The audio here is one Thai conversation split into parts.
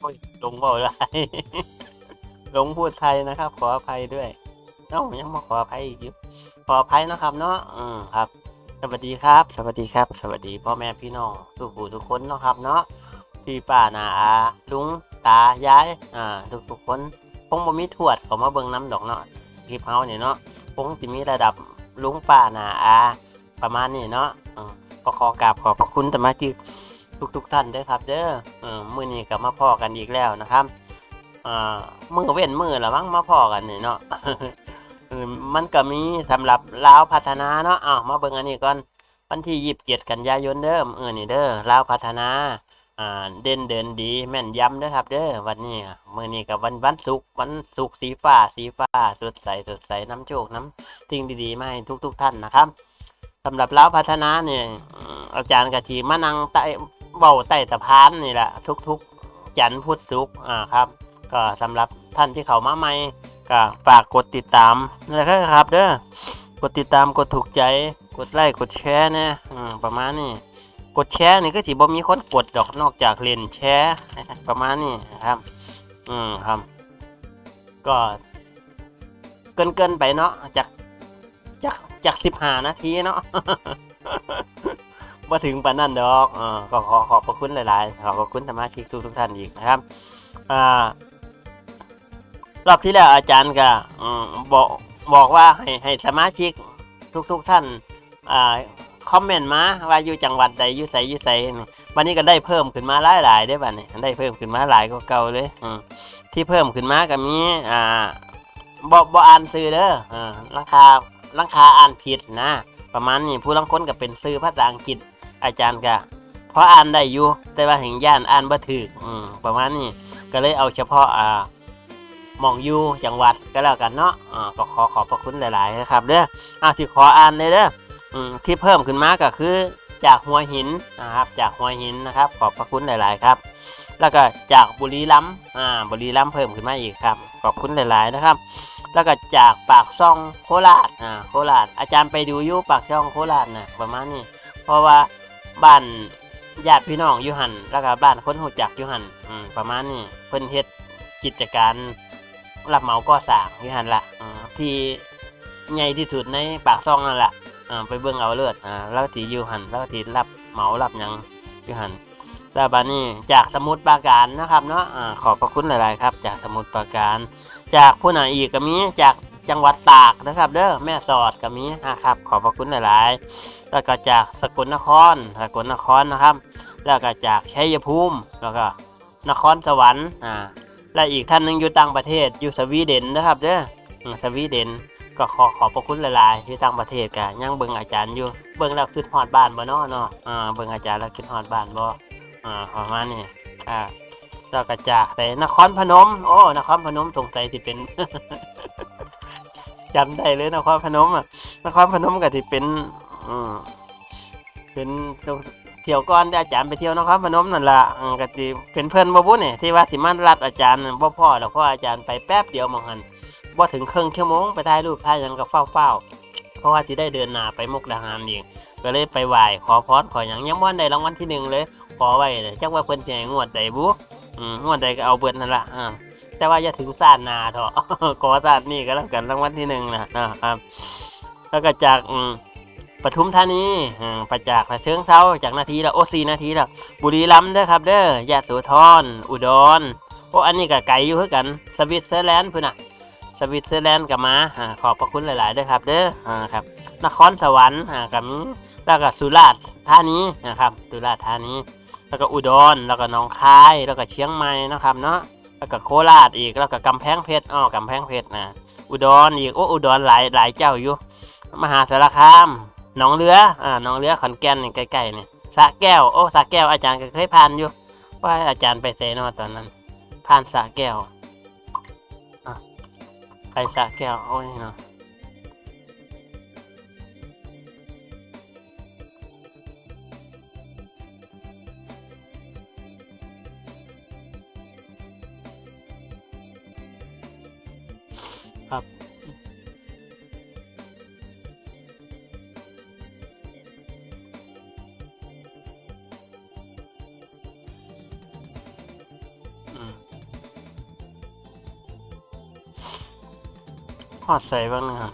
โอ้ยลงบอกอะไรลงพูดไทยนะครับ ขออภัยด้วยเอ้ายังมาขออภัยอีกอยู่ขออภัยนะครับ เนาะอืมครับ สวัสดีครับ สวัสดีครับ สวัสดีพ่อแม่พี่น้องทุกผู้ทุกคนนะครับ เนาะพี่ป้านาอาลุงตายายอ่าทุกทุกๆคนคงบ่มีทวดขามาเบิ่งน้ำดอกเนาะคลิปเฮาเนี่ยเนาะคงจะมีระดับลุงป้านาอาประมาณนี้เนาะอืมก็ขอกราบขอบพระคุณสมาชิก ทุกๆท่านด้อครับ เด้อเออมื้อนี้ก็มาพอกันอีกแล้วนะครับเอ่ามือเว้นมือละมั้งมาพอกันนี่เนาะมันก็มีสำหรับลาวพัฒนาเนาะอ้าวมาเบิ่งอันนี้ก่อนวันที่ยีิบเจ็ดกันยายนเด้อเออนี่เด้อลาวพัฒนาอ่าเด่นเดินดีแม่นยำเด้อครับ เด้อวันนี้มื้อนี้กับวันวันศุกร์วันศุกร์สีฟ้าสีฟ้าสดใสสดใสน้ำโชคน้ำสิ่งดีๆมาให้ทุก ๆ ท่านนะครับสำหรับลาวพัฒนาเนี่ยอืมอาจารย์กะทีมานั่งใต้ เบาใต้สะพานนี่แหละทุกๆจันพุทธศุกอ่าครับ ก็สำหรับท่านที่เข้ามาใหม่ก็ฝากกดติดตามนะครับเด้อกดติดตามกดถูกใจ กดไลค์กดแชร์นะอืมประมาณนี้กดแชร์นี่ก็สิบ่มีคนกดดอกนอกจากเล่นแชร์ประมาณนี้ครับ อืมครับ ก็เกินเกินไปเนาะจากจากจากสิบห้านาทีเนาะ มาถึงปานนั่นดอกอก็ขอขอบพระคุณหลายๆ ขอบพระคุณสมาชิกทุกทุกท่านอีกนะครับอ่ารอบที่แล้วอาจารย์ก็บอกบอกว่าให้ให้สมาชิกทุกๆท่านอ่าคอมเมนต์มาว่าอยู่จังหวัดใดอยู่ไสอยู่ไสวันนี้ก็ได้เพิ่มขึ้นมาหลายๆได้อบัดนี้ได้เพิ่มขึ้นมาหลายกว่าเก่าเลยที่เพิ่มขึ้นมาก็มีอ่าบ่บ่อ่านซื้อเด้ออ่าราคาราคาอ่านผิดนะ ประมาณนี้ผู้ลังค้นก็เป็นซื้อภาษาอังกฤษ อาจารย์ก็เพราะอ่านได้อยู่แต่ว่าแห่งย่านอ่านบ่ถูกอืมประมาณนี้ก็เลยเอาเฉพาะอ่ามองอยู่จังหวัดก็แล้วกันเนาะอ่าก็ขอขอบพระคุณหลายๆนะครับเด้ออ่าที่ขออ่านเลยเด้ออืมที่เพิ่มขึ้นมาก็คือจากหัวหินนะครับ จากหัวหินนะครับ ขอบพระคุณหลาย ๆ ครับ แล้วก็จากบุรีรัมย์อ่าบุรีรัมย์เพิ่มขึ้นมาอีกครับ ขอบคุณหลาย ๆ นะครับ แล้วก็จากปากช่องโคราชอ่าโคราชอาจารย์ไปดูยูปากช่องโคราชนะประมาณนี้ เพราะว่า บ้านญาติพี่น้องอยู่หันแล้วก็บ้านคนหูจักอยู่หันอืมประมาณนี้เพิ่นเฮ็ดกิจการรับเหมาก่อสร้างอยู่หันละอืมที่ใหญ่ที่สุดในปากช่องนั่นแหละอ่าไปเบิ่งเอาเลือดอ่าแล้วทีอยู่หันแล้วทีรับเหมารับหยังอยู่หันแล้วบานี้จากสมุทรปราการนะครับเนาะอ่าขอบพระคุณหลาย ๆ ครับ จากสมุทรปราการ จากผู้ไหนอีกก็มีจาก จังหวัดตากนะครับเด้อแม่สอดก็มีนะครับ ขอบพระคุณหลายๆ แล้วก็จากสกลนครสกลนครนะครับ แล้วก็จากชัยภูมิแล้วก็นครสวรรค์อ่าและอีกท่านหนึงอยู่ต่างประเทศอยู่สวีเดนนะครับเด้อสวีเดนก็ขอขอบพระคุณหลายๆที่ต่างประเทศกะยังเบิ่งอาจารย์อยู่เบิ่งแล้วคิดฮอดบ้านบ่เนาะเนาะอ่าเบิ่งอาจารย์แล้วคิดฮอดบ้านบ่อ่าประมาณนี้อ่าแล้วก็จากแต่นครพนม โอ้ นครพนมสงสัยสิเป็น จำได้เลยนครพนมอะนครพนมก็สิเป็นอืมเป็นเที่ยวก่อนอาจารย์ไปเที่ยวนครพนมนั่นล่ะอืมก็สิเป็นเพิ่อนบ่บุนี่ที่ว่าสิมารับอาจารย์นั่นบ่อแล้วเพราะอาจารย์ไปแป๊บเดียวมองหันว่าถึงครึ่งชั่วโมงไปถ่ายรูปถ่ายยังกับเฝ้าเฝ้าเพราะว่าที่ได้เดินหนาไปมุกดาหารอีกก็เลยไปไหว้ขอพรขออย่างยังบ่ได้รางวัลที่หนึ่งเลย ขอไว้เลยจักว่าเพิ่นสิให้งวดใดบุอืมงวดใดก็เอาเบิดนั่นละอ่า แต่ว่าอย่าถึงซาดหนาเถอะขอซาดนี่ก็แล้วกันรางวัลที่หนึ่งนะนะครับ แล้วก็จากปทุมธานีอืมไปจากเชิงเซาจากนาทีละโอ้สี่นาทีละบุรีรัมย์เด้อครับ เด้อยะโสธรอุดรโอ้อันนี้ก็ไกลอยู่คือกันสวิตเซอร์แลนด์พุ่นน่ะสวิตเซอร์แลนด์กับมาขอบพระคุณหลายๆด้วยครับ เด้อครับ นครสวรรค์กับแล้วก็สุราษฎร์ธานีนะครับ สุราษฎร์ธานีแล้วก็อุดรแล้วก็หนองคายแล้วก็เชียงใหม่นะครับเนาะ แล้วก็โคราชอีกแล้วก็กำแพงเพชรอ๋อกำแพงเพชรนะอุดรอีกโอ้อุดรหลายหลายเจ้าอยู่ มหาสารคามหนองเรืออ่าหนองเรือขอนแก่นนี่ใกล้ๆนี่สะแก้วโอ้สะแก้วอาจารย์ก็เคยผ่านอยู่ว่าอาจารย์ไปเซนอตอนนั้น ผ่านสะแก้วไปสะแก้วโอ้ยเนาะ อดใส่บ้างนะครับ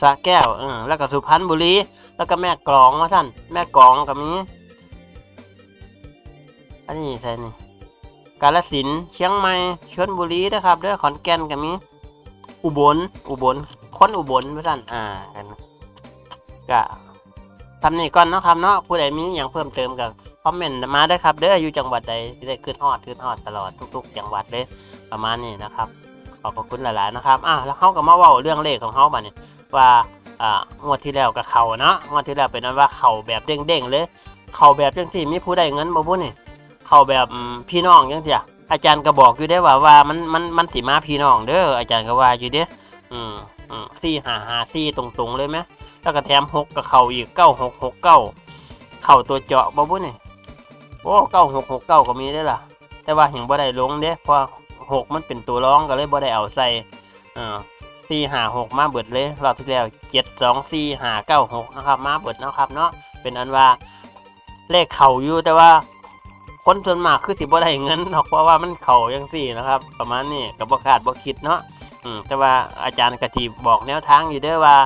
สระแก้วเออแล้วก็สุพรรณบุรี แล้วก็แม่กลองว่าท่าน แม่กลองกับนี้ อันนี้ใช่นี่กาลสินเชียงใหม่ชลบุรีนะครับเด้อขอนแก่นกับนี้ อุบล อุบลค้นอุบลว่าท่าน อ่ากันก็ทำนี่ก่อนเนาะครับเนาะผู้ใดมีอย่างเพิ่มเติมกับคอมเมนต์มาได้ครับเด้ออยู่จังหวัดใดที่ได้ขึ้นฮอดขึ้นฮอดตลอดทุก ๆ จังหวัดเลยประมาณนี้นะครับ ขอบคุณหลายๆนะครับอะแล้วเขาก็มาเว่าเรื่องเลขของเขาบัดนี้ว่าอ่างวดที่แล้วกับเขาเนาะงวดที่แล้วเป็นนั้นว่าเขาแบบเด้งๆเลยเขาแบบจังที่มีผู้ได้เงินบ่บุนี่เขาแบบพี่น้องจังซี่อะอาจารย์ก็บอกอยู่ได้ว่าว่ามันมันมันสิมาพี่น้องเด้ออาจารย์ก็ว่าอยู่เด้อืมอืมสี่หาหาสี่ตรงๆเลยไหมแล้วก็แถมหกกับเขาอีกเก้าหกหกเก้าเข่าตัวเจาะบ่บุนี่โอ้เก้าหกหกเก้าก็มีได้ล่ะ แต่ว่าเห็นบ่ได้ลงเด้เพราะ หกมันเป็นตัวร้องก็เลยบ่ได้เอาใส่เออสี่หาหกมาเบิดเลยรอบที่แล้วเจ็ดสองสี่หาเก้าหกนะครับ มาเบิดนะครับเนาะเป็นอันว่าเลขเข่าอยู่แต่ว่าคนส่วนมากคือสิบ่ได้เงินหรอกเพราะว่ามันเข่ายังสี่นะครับ ประมาณนี้กับบ่คาดบ่คิดเนาะอืมแต่ว่าอาจารย์กะทีบอกแนวทางอยู่ด้อว่า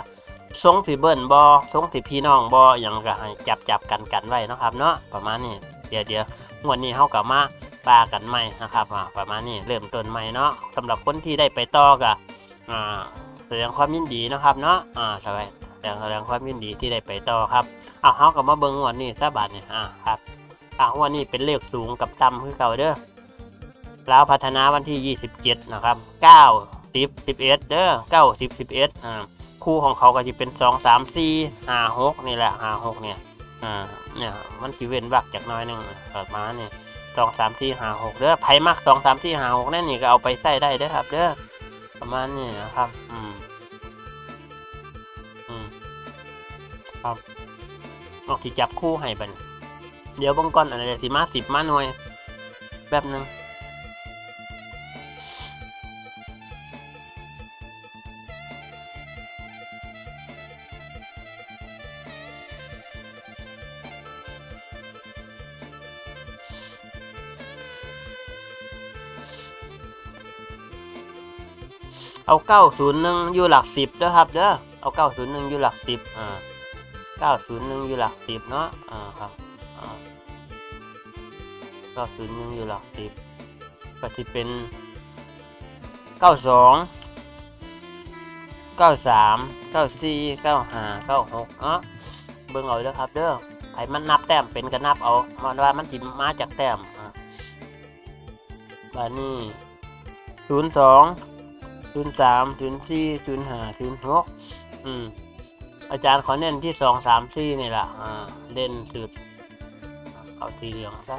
ทรงสิเบิ้นบ่ทรงสิพี่น้องบ่อย่างก็ให้จับจับกันกันไว้เนาะครับ เนาะประมาณนี้เดี๋ยวเดี๋ยววดนี้เฮากลับมา ปลากันใหม่นะครับประมาณนี้เริ่มต้นใหม่เนาะสำหรับคนที่ได้ไปต่อกับอ่าแสดงความยินดีนะครับเนาะอ่าสบายแสดงแสดงความยินดีที่ได้ไปต่อครับเอาเฮากับมาเบิ่งวันนี้ซะบาดนี่อ่าครับอ่าวันนี้เป็นเลขสูงกับต่ำคือเก่าเด้อแล้วพัฒนาวันที่ 27 นะครับ 9 10 11 เด้อ9 10 11อ่าคู่ของเขาก็จะเป็น 2 3 4 5 6 นี่แหละ 5 6 เนี่ยอ่าเนี่ยมันสิเว้นวักจากน้อยนึงประมาณนี้ สองสามสี่ห้าหกเด้อไพ่มักสองสามสี่ห้าหกนั่นนี่ก็เอาไปใส่ได้เด้อครับ เด้อประมาณนี้นะครับ อืม อืม ครับออกที่จับคู่ให้บันเดี๋ยวบางก้อนอะไรสิมาสิบมาหน่วยแป๊บหนึง เอาเก้าศูนย์หนึ่งอยู่หลักสิบเด้อครับเด้อเอาเก้าศูนย์หนึ่งอยู่หลักสิบอ่าเก้าศูนย์หนึ่งอยู่หลักสิบเนาะอ่าครับอ่าเก้าศูนย์หนึ่งอยู่หลักสิบก็ที่เป็นเก้าสองเก้าสามเก้าสี่เก้าห้าเก้าหกเนาะเบิ่งเอาเด้อครับเด้อไผมันนับแต้มเป็นก็นับเอามันว่ามันสิมาจากแต้มอ่าบานี้ศูนย์สอง ศูนย์สามศูนย์สี่ศูนย์ห้าศูนย์หกอืม อาจารย์ขอเน้นที่สองสามสี่นี่แหละอ่าเล่นสุด เอาสีเหลืองซะ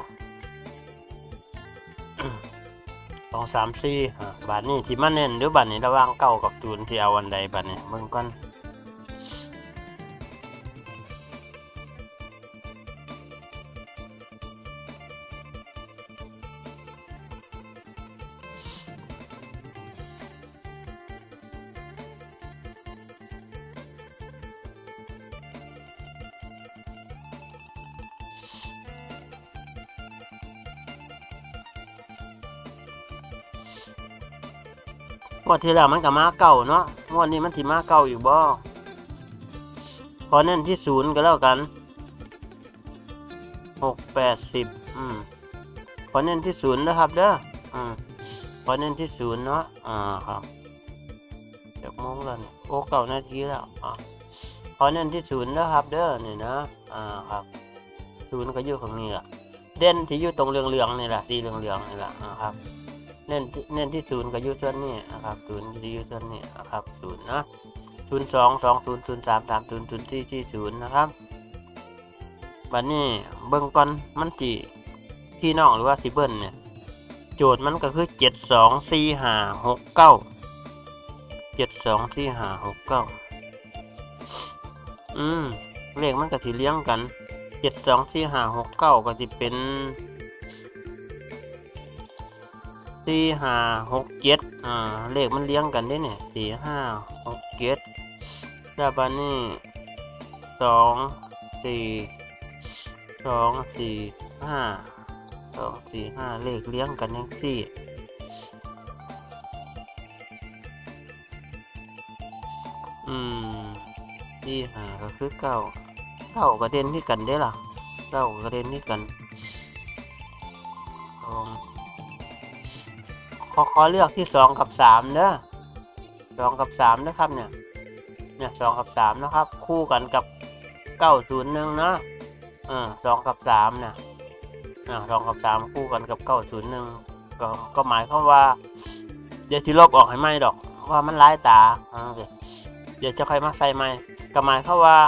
สองสามสี่าบาทนี้ที่มาเน้นหรือบาทนี้ระว่างเก้ากับศูนย์ที่เอาวันใดบาทนี้เบิ่งก่อน งวดที่แล้วมันก็มาเก่าเนาะงวดนี้มันสิมาเก่าอีกบ่ขอเน้นที่ศูนย์ก็แล้วกันหกแปดสิบอืมขอเน้นที่ศูนย์นะครับเด้ออืมขอเน้นที่ศูนย์เนาะอ่าครับเดี๋ยวโมงแล้วนี่โอ้เก่านาทีแล้วอ่าขอเน้นที่ศูนย์นะครับเด้อนี่นะอ่าครับศูนย์ก็อยู่ของนี่แหละเด่นที่อยู่ตรงเหลืองๆนี่แหละสีเหลืองๆนี่แหละนะครับ เน้นที่เน้นที่ศูนย์ก็อยู่ส่วนนี้นะครับศูนย์ที่ยูส่วนนี้นะครับศูนย์นะศูนย์สองสองศูนย์ศูนย์สามสามศูนย์ศูนย์สี่สี่ศูนย์นะครับบัดนี้เบิ่งก่อนมันจีพี่น้องหรือว่าสิเบิ้ลเนี่ยโจทย์มันก็คือเจ็ดสองสี่ห้าหกเก้าเจ็ดสองสี่ห้าหกเก้าอืมเลขมันก็สิเลี้ยงกันเจ็ดสองสี่ห้าหกเก้าก็จะเป็น สี่ห้าหกเจ็ดอ่าเลขมันเลี้ยงกันได้เนี่ยสี่ห้าหกเจ็ดแล้วบันนี้สองสี่สองสี่ห้าสองสี่ห้าเลขเลี้ยงกันยังสี่อืมที่หาก็คือเก้าเก้ากระเด็นที่กันได้ล่ะเก้ากระเด็นที่กัน ขอขอเลือกที่สองกับสามเด้อสองกับสามนะครับเนี่ย เนี่ยสองกับสามนะครับ คู่กันกับเก้าศูนย์หนึ่งนะเออสองกับสามเนี่ยสองกับสามคู่กันกับเก้าศูนย์หนึ่งก็ก็หมายความว่า เดี๋ยวที่ลบออกให้ไหมดอก ว่ามันร้ายตาอ่าเดี๋ยวจะค่อยมาใส่ไหมก็หมายความว่า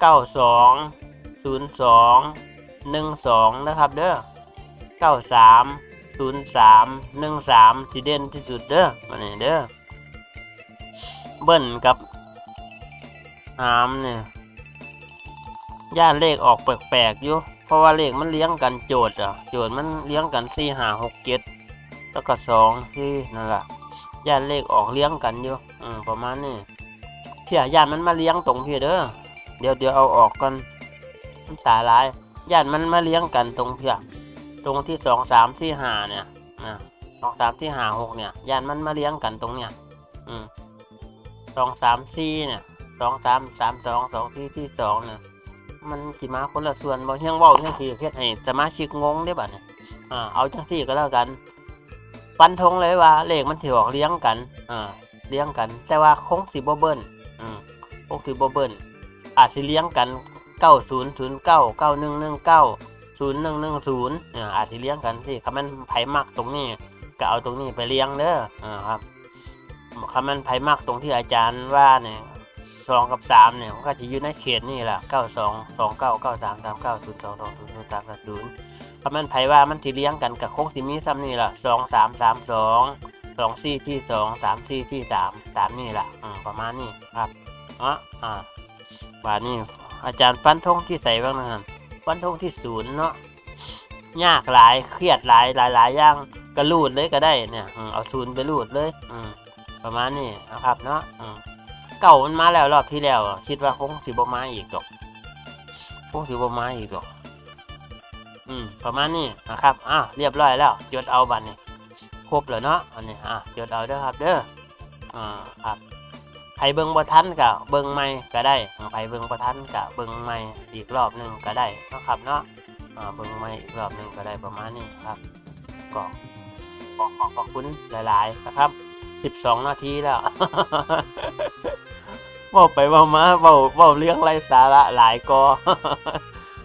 เก้าสองศูนย์สองหนึ่งสองนะครับ เด้อเก้าสาม ศูนย์สามหนึ่งสามที่เด่นที่สุดเด้อมาเนี่เด้อเบิ้ลกับหามเนี่ยย่านเลขออกแปลกๆอยู่เพราะว่าเลขมันเลี้ยงกันโจทย์อะโจทย์มันเลี้ยงกันสี่ห้าหกเจ็ดแล้วก็สองที่นั่นแหละย่านเลขออกเลี้ยงกันอยู่อืมประมาณนี้เพี่ยย่านมันมาเลี้ยงตรงพี่เด้อเดี๋ยวเดี๋ยวเอาออกกันมันตาลายย่านมันมาเลี้ยงกันตรงเพี่ย ตรงที่สองสามที่ห้าเนี่ยนะสองสามที่ห้าหกเนี่ยย่านมันมาเลี้ยงกันตรงเนี่ยอืมสองสามสี่เนี่ยสองสามสามสองสองที่ที่สองเนี่ยมันสิมาคนละส่วนบ่เฮียงเว้าจังซี่เฮ็ดให้สมาชิกงงได้บัดเนี่ยอ่าเอาจังซี่ก็แล้วกันฟันธงเลยว่าเลขมันสิออกเลี้ยงกันอ่าเลี้ยงกัน แต่ว่าคงสิบ่เบิ้ลอืมคงสิบ่เบิ้ลอาจสิเลี้ยงกัน9009 9119 0110เก้าเก้าหนี่งหนึ่งเก้า ศูนย์หนึ่งหนึ่งศูนย์อาจสิเลี้ยงกันสิคันมันไผมักตรงนี้ก็เอาตรงนี้ไปเลี้ยงเด้ออ่าครับคันมันไผมักตรงที่อาจารย์ว่าเนี่ยสองกับสามเนี่ยก็จะอยู่ในเขตนี่แหละเก้าสองสองเก้าเก้าสามสามเก้าศูนย์สองสองศูนย์ศูนย์สามสามศูนย์เพราะมันไผว่ามันที่เลี้ยงกันกับโค้งที่มีซ้ำนี่แหละสองสามสามสองสองสี่ที่สองสามสี่ที่สามสามนี่แหละอืมประมาณนี้ครับอ๋ออ่าบาทนี้อาจารย์ฟันธงที่ใส่บ้างนะครับ ฟันธงที่ศูนย์เนาะยากหลายเครียดหลายหลายหลายอย่างก็รูดเลยก็ได้เนี่ยเอาศูนย์ไปรูดเลยอืมประมาณนี้นะครับเนาะอืเก่ามันมาแล้วรอบที่แล้ว คิดว่าคงสิบมาอีกดอกคงสิบมาอีกดอกอืมประมาณนี้นะครับอะเรียบร้อยแล้วจดเอาบัตรนี่ครบแล้วเนาะอันนี้อะจดเอาเด้อครับเด้ออ่าครับ ใครเบิ่งบ่ทันก็เบิ่งใหม่ก็ได้ใครเบิ่งบ่ทันก็เบิ่งใหม่อีกรอบหนึงก็ได้นะครับเนาะอ่าเบิ่งใหม่อีกรอบหนึงก็ได้ประมาณนี้ครับก็ขอขอขอบคุณหลาย ๆ นะครับ 12 นาทีแล้วเว้าไปเว้ามาเว้าเว้าเรื่องไรสาระหลายกอ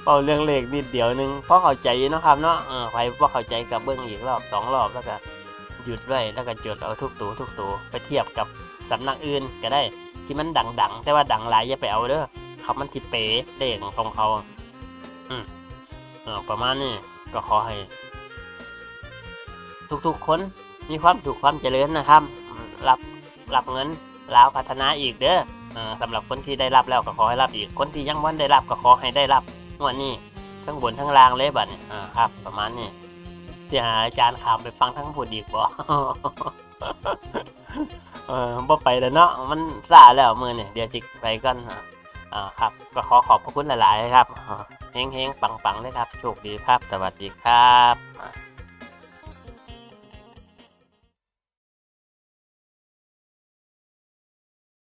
เว้าเรื่องเลขนิดเดียวหนึงพอเข้าใจนะครับเนาะเออใครบ่เข้าใจกับเบิ้งอีกรอบสองรอบแล้วก็หยุดไว้แล้วก็จดเอาทุกตัวทุกตัวไปเทียบกับ สำนักอื่นก็ได้ที่มันดังๆ แต่ว่าดังหลายอย่าไปเอาเด้อเขามันทิเป๋เลขของเขา อืมเออประมาณนี้ก็ขอให้ ทุกๆคนมีความสุขความเจริญนะครับ รับรับเงินล้วพัฒนาอีกเด้อเออสำหรับคนที่ได้รับแล้วก็ขอให้รับอีก คนที่ยังไม่ได้รับก็ขอให้ได้รับวดนี้ทั้งบนทั้งล่างเลยบัดนี้อ่าครับ ประมาณนี้ที่หาอาจารย์ขามไปฟังทั้งบนอีกบ่ ออบ่ไปแล้วเนาะมันซาแล้วมือเนี่ยเดี๋ยวจิกไปกันอ่าอ่าครับ ก็ขอขอบพระคุณหลาย ๆ ครับเฮงเฮงปังๆเลยครับ โชคดีครับ สวัสดีครับ